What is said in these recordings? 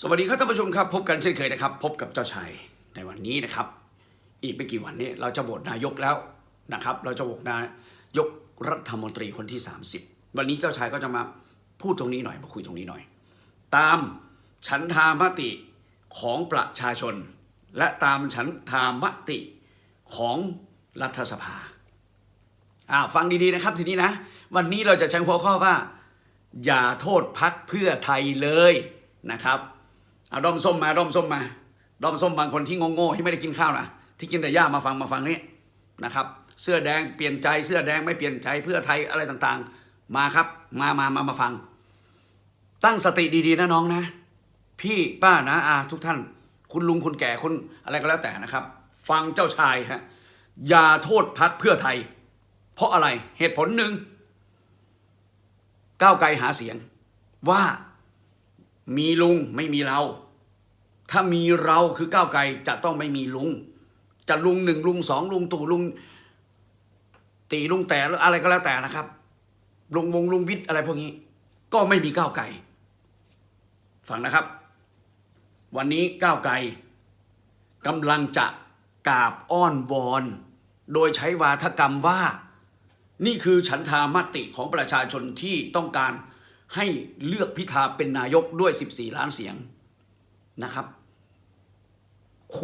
สวัสดีครับท่านผู้ชมครับ พบกันเช่นเคยนะครับ พบกับเจ้าชายในวันนี้นะครับ อีกไม่กี่วันนี้เราจะโหวตนายกแล้วนะครับ เราจะโหวตนายกรัฐมนตรีคนที่ 30 วันนี้เจ้าชายก็จะมาพูดตรงนี้หน่อยมาคุยตรงนี้หน่อย ตามฉันทามติของประชาชน และตามฉันทามติของรัฐสภาอ่าฟังดีๆนะครับทีนี้นะ วันนี้เราจะใช้หัวข้อว่า อย่าโทษพักเพื่อไทยเลยนะครับ เอาด้อมส้มมาด้อมส้มมาด้อมส้มบางคนที่โง่ๆที่ไม่ได้กินข้าวนะที่กินแต่หญ้ามาฟังมาฟังนี่นะครับ เสื้อแดงเปลี่ยนใจเสื้อแดงไม่เปลี่ยนใจเพื่อไทยอะไรต่างๆ มาครับ มามามามาฟัง ตั้งสติดีๆนะน้องนะ พี่ป้านะอาทุกท่าน คุณลุงคุณแก่คุณอะไรก็แล้วแต่นะครับ ฟังเจ้าชายฮะอย่าโทษพักเพื่อไทย เพราะอะไรเหตุผลหนึ่งก้าวไกลหาเสียงว่ามีลุงไม่มีเรา ถ้ามีเราคือก้าวไกลจะต้องไม่มีลุง จะลุงหนึ่งลุงสองลุงตู่ลุง ตีลุงแต่อะไรก็แล้วแต่นะครับลุงวงลุงวิทย์อะไรพวกนี้ ก็ไม่มีก้าวไกลฟังนะครับ วันนี้ก้าวไกลกำลังจะกราบอ้อนวอน โดยใช้วาทกรรมว่า นี่คือฉันทามติของประชาชนที่ต้องการให้เลือกพิธาเป็นนายกด้วย 14 ล้านเสียงนะครับ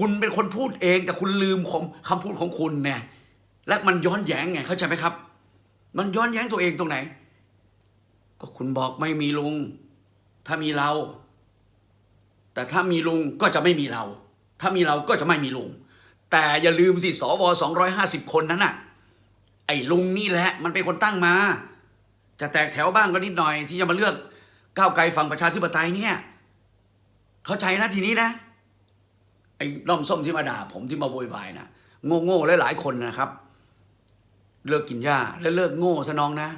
คุณเป็นคนพูดเอง แต่คุณลืมคำคำพูดของคุณเนี่ยและมันย้อนแย้งไงเข้าใจไหมครับ มันย้อนแย้งตัวเองตรงไหน ก็คุณบอกไม่มีลุง ถ้ามีเรา แต่ถ้ามีลุงก็จะไม่มีเรา ถ้ามีเราก็จะไม่มีลุง แต่อย่าลืมสิสว250คนนั้นน่ะ ไอ้ลุงนี่แหละ มันเป็นคนตั้งมา จะแตกแถวบ้างก็นิดหน่อย ที่จะมาเลือกก้าวไกลฝั่งประชาธิปไตยเนี่ย เข้าใจนะทีนี้นะ ไอ้ด้อมส้มที่มาด่าผมที่มาโวยวายนะโง่โง่ๆหลายๆคนนะครับ เลิกกินหญ้าแล้วเลิกโง่ซะน้องนะ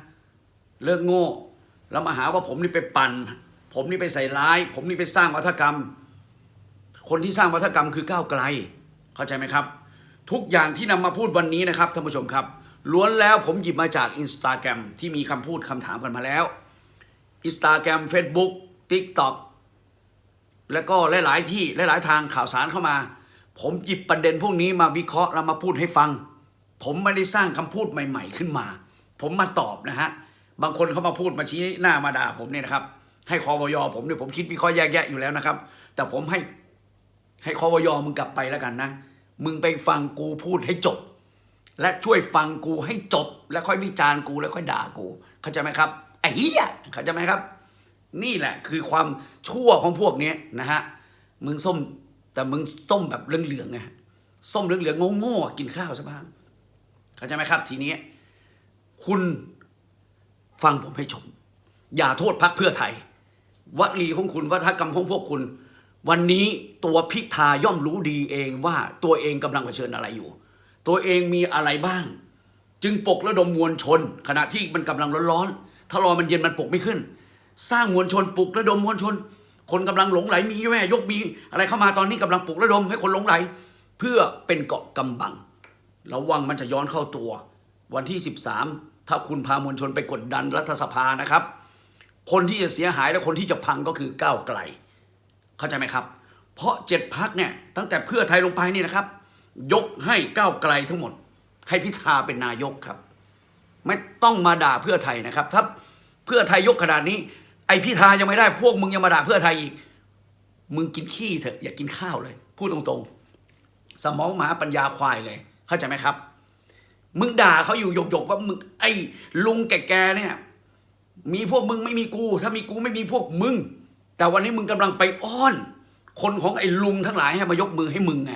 เลิกโง่ แล้วมาหาว่าผมนี่ไปปั่น ผมนี่ไปใส่ร้าย ผมนี่ไปสร้างวัฒกรรม คนที่สร้างวัฒกรรมคือก้าวไกล เข้าใจไหมครับ ทุกอย่างที่นำมาพูดวันนี้นะครับท่านผู้ชมครับล้วนแล้วผมหยิบมาจากอินสตาแกรมที่มีคำพูดคำถามกันมาแล้วอินสตาแกรม Facebook TikTok แล้วก็หลาย ๆ ที่หลาย ๆ ทางข่าวสารเข้ามา ผมหยิบประเด็นพวกนี้มาวิเคราะห์แล้วมาพูดให้ฟัง ผมไม่ได้สร้างคำพูดใหม่ ๆ ขึ้นมา ผมมาตอบนะฮะบางคนเขามาพูดมาชี้หน้ามาด่าผมเนี่ยนะครับ ให้คอวยอผมเนี่ยผมคิดวิเคราะห์แยกแยะอยู่แล้วนะครับ แต่ผมให้ให้คอวยอมึงกลับไปแล้วกันนะ มึงไปฟังกูพูดให้จบ และช่วยฟังกูให้จบ แล้วค่อยวิจารณ์กูแล้วค่อยด่ากู เข้าใจไหมครับไอ้เหี้ยเข้าใจไหมครับ นี่แหละคือความชั่วของพวกนี้นะฮะมึงส้มแต่มึงส้มแบบเหลืองๆไงส้มเหลืองๆโง่ๆกินข้าวซะบ้างเข้าใจไหมครับ ทีนี้คุณฟังผมให้จบอย่าโทษพักเพื่อไทย วัลีของคุณวัฒกรรมของพวกคุณ วันนี้ตัวพิธาย่อมรู้ดีเองว่าตัวเองกำลังเผชิญอะไรอยู่ ตัวเองมีอะไรบ้าง จึงปกระดมมวลชน ขณะที่มันกำลังร้อนๆถ้ารอมันเย็นมันปกไม่ขึ้น สร้างมวลชนปลุกระดมมวลชน คนกำลังหลงไหลมีแม่ยกมีอะไรเข้ามาตอนนี้กำลังปลุกระดมให้คนหลงไหล เพื่อเป็นเกาะกำบังระวังมันจะย้อนเข้าตัว วันที่ 13 ถ้าคุณพามวลชนไปกดดันรัฐสภานะครับ คนที่จะเสียหายและคนที่จะพังก็คือก้าวไกล เข้าใจไหมครับ เพราะเจ็ดพักเนี่ยตั้งแต่เพื่อไทยลงไปนี่นะครับ ยกให้ก้าวไกลทั้งหมด ให้พิธาเป็นนายกครับ ไม่ต้องมาด่าเพื่อไทยนะครับถ้าเพื่อไทยยกขนาดนี้ ไอพิธายังไม่ได้พวกมึงยังมาด่าเพื่อไทยอีก มึงกินขี้เถอะอย่ากินข้าวเลย พูดตรงๆ สมองหมาปัญญาควายเลย เข้าใจไหมครับ มึงด่าเขาอยู่หยกๆว่ามึงไอ้ลุงแก่ๆเนี่ย มีพวกมึงไม่มีกู ถ้ามีกูไม่มีพวกมึง แต่วันนี้มึงกำลังไปอ้อน คนของไอ้ลุงทั้งหลายให้มายกมือให้มึงไง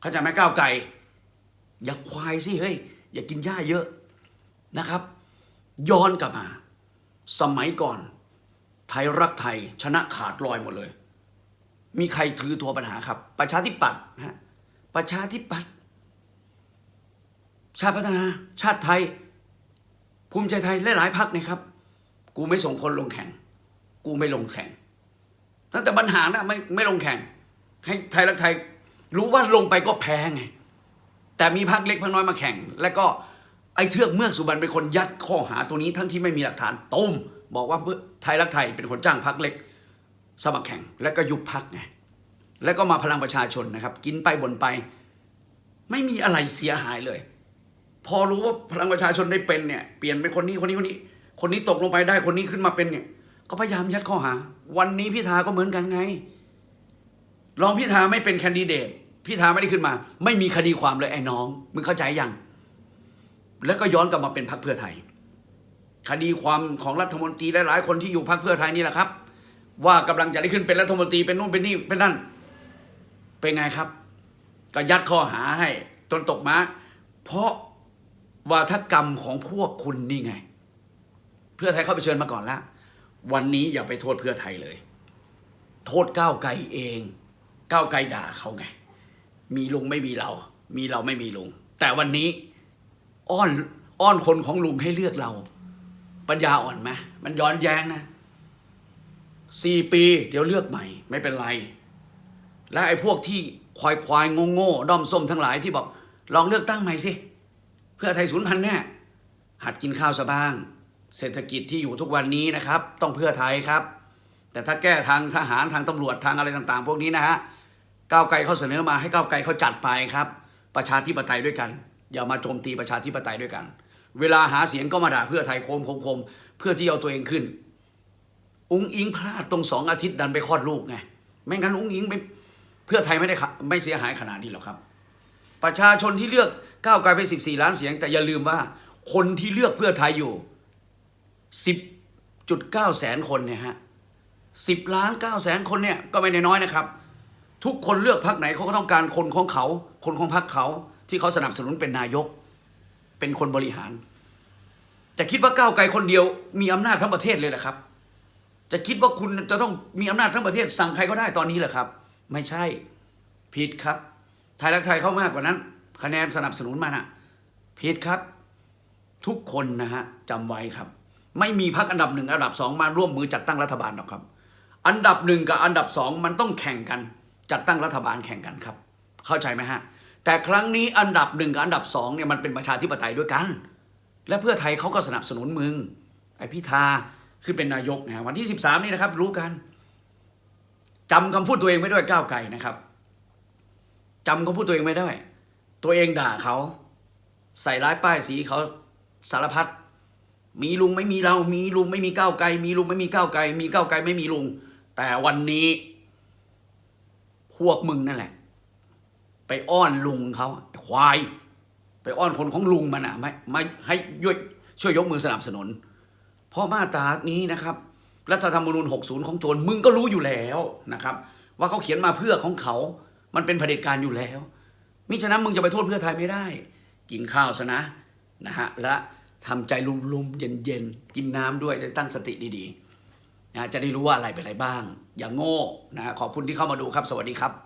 เข้าใจไหมก้าวไก่ อย่าควายสิเฮ้ยอย่ากินหญ้าเยอะนะครับ ย้อนกลับมา สมัยก่อน ทยรักไทยชนะขาดลอยหมดเลย มีใครถือตัวปัญหาครับ ประชาธิปัตย์นะฮะประชาธิปัตย์ชาติพัฒนา ชาติไทย ภูมิใจไทยและหลายพักนะครับ กูไม่ส่งคนลงแข่ง กูไม่ลงแข่งตั้งแต่บรรหานะไม่ไม่ลงแข่ง ให้ไทยรักไทย รู้ว่าลงไปก็แพ้ไง แต่มีพักเล็กพักน้อยมาแข่ง แล้วก็ไอ้เทือกเมือกสุบรรณเป็นคนยัดข้อหาตัวนี้ทั้งที่ไม่มีหลักฐานต้ม บอกว่าไทยรักไทยเป็นคนจ้างพักเล็ก สมัครแข่งแล้วก็ยุบพักไงแล้วก็มาพลังประชาชนนะครับ กินไปบ่นไป ไม่มีอะไรเสียหายเลย พอรู้ว่าพลังประชาชนได้เป็นเนี่ยเปลี่ยนเป็นคนนี้คนนี้คนนี้ คนนี้ตกลงไปได้คนนี้ขึ้นมาเป็นเนี่ย ก็พยายามยัดข้อหา วันนี้พิธาก็เหมือนกันไงรองพิธาไม่เป็นแคนดิเดตพิธาไม่ได้ขึ้นมา ไม่มีคดีความเลยไอ้น้องมึงเข้าใจยังแล้วก็ย้อนกลับมาเป็นพรรคเพื่อไทย คดีความของรัฐมนตรีหลายๆคนที่อยู่พรรคเพื่อไทยนี่แหละครับ ว่ากำลังจะได้ขึ้นเป็นรัฐมนตรีเป็นนู่นเป็นนี่เป็นนั่นเป็นไงครับ ก็ยัดข้อหาให้จนตกมาเพราะวาทกรรมของพวกคุณนี่ไง เพื่อไทยเข้าไปเชิญมาก่อนแล้ววันนี้อย่าไปโทษเพื่อไทยเลย โทษก้าวไกลเอง ก้าวไกลด่าเขาไง มีลุงไม่มีเรา มีเราไม่มีลุง แต่วันนี้อ้อนอ้อนคนของลุงให้เลือกเรา ปัญญาอ่อนไหมมันย้อนแย้งนะสี่ปี เดี๋ยวเลือกใหม่ ไม่เป็นไร และไอ้พวกที่ควายควายโง่โง่ๆด้อมส้มทั้งหลายที่บอก ลองเลือกตั้งใหม่สิ เพื่อไทยศูนย์พันแน่หัดกินข้าวซะบ้าง เศรษฐกิจที่อยู่ทุกวันนี้นะครับ ต้องเพื่อไทยครับ แต่ถ้าแก้ทางทหารทางตำรวจทางอะไรต่าง ๆ พวกนี้นะฮะก้าวไกลเขาเสนอมาให้ก้าวไกลเขาจัดไปครับ ประชาธิปไตยด้วยกัน อย่ามาโจมตีประชาธิปไตยด้วยกัน เวลาหาเสียงก็มาด่าเพื่อไทยโคมโคมโคมเพื่อที่เอาตัวเองขึ้น อุ้งอิงพลาดตรงสองอาทิตย์ดันไปคลอดลูกไงไม่งั้นอุ้งอิงไม่เพื่อไทยไม่ได้ไม่เสียหายขนาดนี้หรอกครับ ประชาชนที่เลือกก้าวไกลไป 14 ล้านเสียง แต่อย่าลืมว่า คนที่เลือกเพื่อไทยอยู่ 10.9 แสนคนเนี่ยฮะ10ล้าน9แสนคนเนี่ยก็ไม่ได้น้อยนะครับ ทุกคนเลือกพรรคไหนเขาก็ต้องการคนของเขา คนของพรรคเขาที่เขาสนับสนุนเป็นนายก เป็นคนบริหาร จะคิดว่าก้าวไกลคนเดียวมีอำนาจทั้งประเทศเลยเหรอครับ จะคิดว่าคุณจะต้องมีอำนาจทั้งประเทศ สั่งใครก็ได้ตอนนี้เหรอครับ ไม่ใช่ผิดครับ ไทยรักไทยเข้ามากกว่านั้น คะแนนสนับสนุนมาน่ะผิดครับ ทุกคนนะฮะจำไว้ครับ ไม่มีพักอันดับหนึ่งอันดับสองมาร่วมมือจัดตั้งรัฐบาลหรอกครับ อันดับหนึ่งกับอันดับสองมันต้องแข่งกัน จัดตั้งรัฐบาลแข่งกันครับ เข้าใจไหมฮะ แต่ครั้งนี้อันดับหนึ่งกับอันดับสองเนี่ยมันเป็นประชาธิปไตยด้วยกัน และเพื่อไทยเขาก็สนับสนุนมึง ไอพิธาขึ้นเป็นนายกนะฮะวันที่ 13 นี่นะครับ รู้กันจำคำพูดตัวเองไว้ด้วยก้าวไกลนะครับจำคำพูดตัวเองไว้ด้วย ตัวเองด่าเขาใส่ร้ายป้ายสีเขาสารพัดมีลุงไม่มีเรา มีลุงไม่มีก้าวไกล มีลุงไม่มีก้าวไกล มีก้าวไกลไม่มีลุง แต่วันนี้พวกมึงนั่นแหละ ไปอ้อนลุงเขาควาย ไปอ้อนคนของลุงมันอะไม่ไม่ให้ย่วยช่วยยกมือสนับสนุน เพราะมาตรานี้นะครับรัฐธรรมนูญ60 ของโจรมึงก็รู้อยู่แล้วนะครับ ว่าเขาเขียนมาเพื่อของเขา มันเป็นเผด็จการอยู่แล้ว มิฉะนั้นมึงจะไปโทษเพื่อไทยไม่ได้ กินข้าวซะนะนะฮะและทำใจลุ่มๆเย็นๆกินน้ำด้วยได้ตั้งสติดีๆนะจะได้รู้ว่าอะไรเป็นอะไรบ้าง อย่างโง่นะขอบคุณที่เข้ามาดูครับ สวัสดีครับ